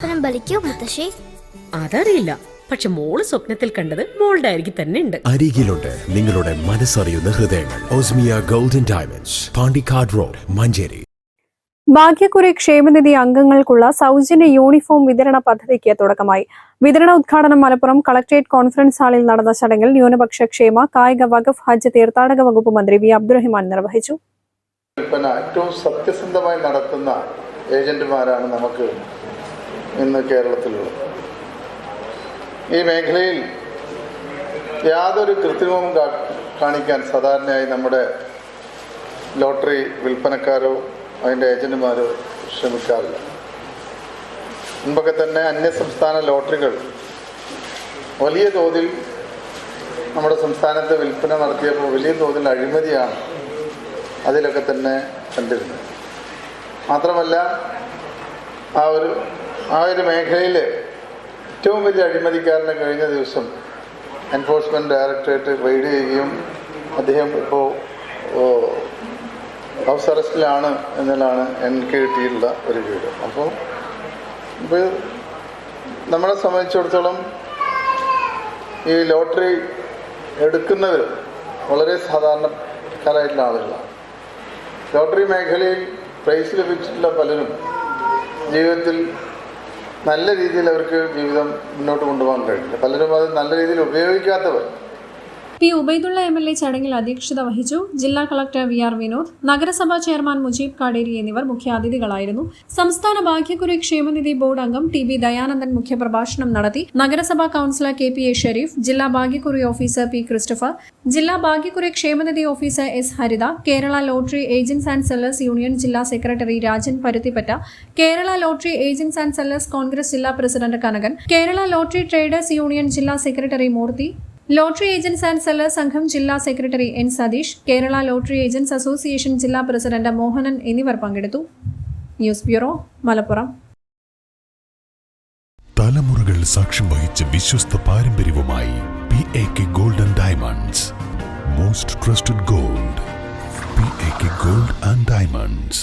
സ്വപ്നം ബലിക്കോ മുത്തശ്ശി? അതറിയില്ല. പക്ഷെ മോൾ സ്വപ്നത്തിൽ കണ്ടത് മോളുടെ അരികിൽ തന്നെ ഉണ്ട്. അരികിലുണ്ട് നിങ്ങളുടെ മനസ്സറിയുന്ന ഹൃദയങ്ങൾ. Osmia golden diamonds Pandikkad road Manjeri. ഭാഗ്യക്കുറി ക്ഷേമനിധി അംഗങ്ങൾക്കുള്ള സൗജന്യ യൂണിഫോം വിതരണ പദ്ധതിക്ക് തുടക്കമായി. വിതരണ ഉദ്ഘാടനം മലപ്പുറം കളക്ടറേറ്റ് കോൺഫറൻസ് ഹാളിൽ നടന്ന ചടങ്ങിൽ ന്യൂനപക്ഷ ക്ഷേമ കായിക വകുപ്പ് ഹജ്ജ് തീർത്ഥാടക വകുപ്പ് മന്ത്രി വി. അബ്ദുറഹിമാൻ നിർവഹിച്ചു. ഏറ്റവും സത്യസന്ധമായി നടത്തുന്ന ഏജന്റുമാരാണ് നമുക്ക് ഇന്ന് കേരളത്തിലുള്ളത്. ഈ മേഖലയിൽ യാതൊരു കൃത്രിമവും കാണിക്കാൻ സാധാരണയായി നമ്മുടെ ലോട്ടറി വിൽപ്പനക്കാരോ അതിന്റെ ഏജന്റുമാരോ ശ്രമിക്കാറില്ല. മുമ്പൊക്കെ തന്നെ അന്യസംസ്ഥാന ലോട്ടറികൾ വലിയ തോതിൽ നമ്മുടെ സംസ്ഥാനത്ത് വിൽപ്പന നടത്തിയപ്പോൾ വലിയ തോതിൽ അഴിമതിയാണ് അതിലൊക്കെ തന്നെ കണ്ടിരുന്നത്. മാത്രമല്ല ആ ഒരു ആ ഒരു മേഖലയിൽ ഏറ്റവും വലിയ അഴിമതിക്കാരനെ കഴിഞ്ഞ ദിവസം എൻഫോഴ്സ്മെന്റ് ഡയറക്ടറേറ്റ് റെയ്ഡ് ചെയ്യുകയും അദ്ദേഹം ഇപ്പോൾ ഹൗസ് അറസ്റ്റിലാണ് എന്നതാണ് എനിക്ക് കിട്ടിയിട്ടുള്ള ഒരു വീട് അപ്പോൾ ഇപ്പോൾ നമ്മളെ സംബന്ധിച്ചിടത്തോളം ഈ ലോട്ടറി എടുക്കുന്നവർ വളരെ സാധാരണക്കാരായിട്ടുള്ള ആളുകളാണ്. ലോട്ടറി മേഖലയിൽ പ്രൈസ് ലഭിച്ചിട്ടുള്ള പലരും ജീവിതത്തിൽ നല്ല രീതിയിൽ അവർക്ക് ജീവിതം മുന്നോട്ട് കൊണ്ടുപോകാൻ കഴിയില്ല. പലരും അത് നല്ല രീതിയിൽ ഉപയോഗിക്കാത്തവർ. P Ubaidulla M L A ചടങ്ങിൽ അധ്യക്ഷത വഹിച്ചു ജില്ലാ കളക്ടർ വി ആർ വിനോദ് നഗരസഭാ ചെയർമാൻ മുജീബ് കാടേരി എന്നിവർ മുഖ്യാതിഥികളായിരുന്നു. സംസ്ഥാന ഭാഗ്യക്കുറി ക്ഷേമനിധി ബോർഡ് അംഗം ടി ബി ദയാനന്ദൻ മുഖ്യപ്രഭാഷണം നടത്തി. നഗരസഭാ councillor K P A Sharif ജില്ലാ ഭാഗ്യക്കുറി ഓഫീസർ പി ക്രിസ്റ്റഫർ ജില്ലാ ഭാഗ്യക്കുറി ക്ഷേമനിധി officer S Haritha Kerala lottery agents and sellers union ജില്ലാ secretary Rajan Paruthippatta Kerala lottery agents and sellers congress ജില്ലാ president Kanakan Kerala lottery traders union ജില്ലാ secretary Murthy lottery agents and seller സംഘം ജില്ലാ secretary N Satheesh Kerala lottery agents association ജില്ലാ president Mohanan എന്നിവർ പങ്കെടുത്തു. News bureau Malappuram. തലമുറകൾ സാക്ഷ്യം വഹിച്ച വിശ്വസ്ത പാരമ്പര്യവുമായി P A K golden diamonds. Most trusted gold P A K gold and diamonds.